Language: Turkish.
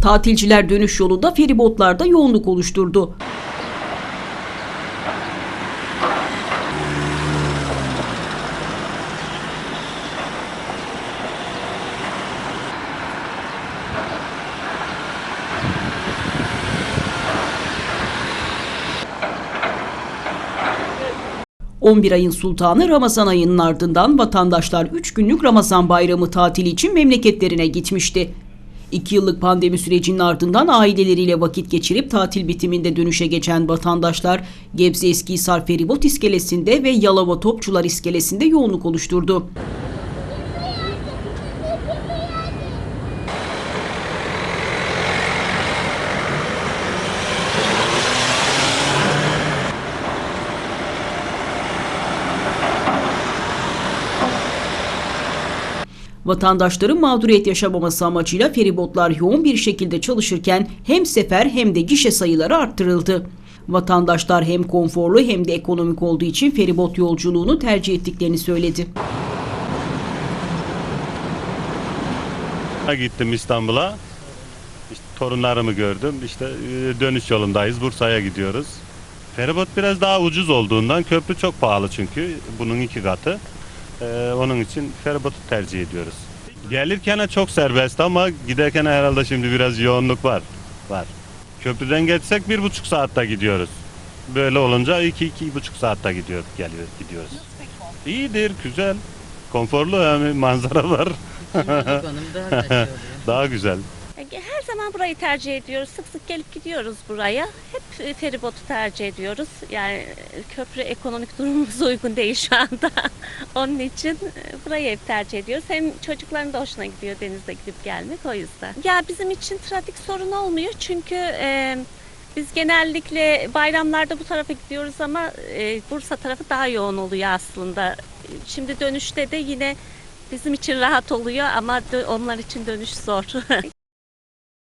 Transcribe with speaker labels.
Speaker 1: Tatilciler dönüş yolunda feribotlarda yoğunluk oluşturdu. ...11 ayın sultanı Ramazan ayının ardından vatandaşlar 3 günlük Ramazan bayramı tatili için memleketlerine gitmişti. 2 yıllık pandemi sürecinin ardından aileleriyle vakit geçirip tatil bitiminde dönüşe geçen vatandaşlar... ...Gebze Eskihisar Feribot iskelesinde ve Yalova Topçular iskelesinde yoğunluk oluşturdu. Vatandaşların mağduriyet yaşamaması amacıyla feribotlar yoğun bir şekilde çalışırken hem sefer hem de gişe sayıları arttırıldı. Vatandaşlar hem konforlu hem de ekonomik olduğu için feribot yolculuğunu tercih ettiklerini söyledi.
Speaker 2: Gittim İstanbul'a. İşte torunlarımı gördüm. İşte e, dönüş yolundayız. Bursa'ya gidiyoruz. Feribot biraz daha ucuz olduğundan köprü çok pahalı çünkü. Bunun iki katı. Ee, onun için feribotu tercih ediyoruz. Gelirken çok serbest ama giderken herhalde şimdi biraz yoğunluk var. Var. Köprüden geçsek bir buçuk saatte gidiyoruz. Böyle olunca iki, iki buçuk saatte gidiyor, geliyor, gidiyoruz. İyidir, güzel. Konforlu yani manzara var. Daha güzel.
Speaker 3: Zaman burayı tercih ediyoruz. Sık sık gelip gidiyoruz buraya. Hep e, feribotu tercih ediyoruz. Yani e, köprü ekonomik durumumuz uygun değil şu anda. Onun için e, burayı hep tercih ediyoruz. Hem çocukların da hoşuna gidiyor denizde gidip gelmek o yüzden. Ya bizim için trafik sorun olmuyor çünkü e, biz genellikle bayramlarda bu tarafa gidiyoruz ama e, Bursa tarafı daha yoğun oluyor aslında. Şimdi dönüşte de yine bizim için rahat oluyor ama onlar için dönüş zor.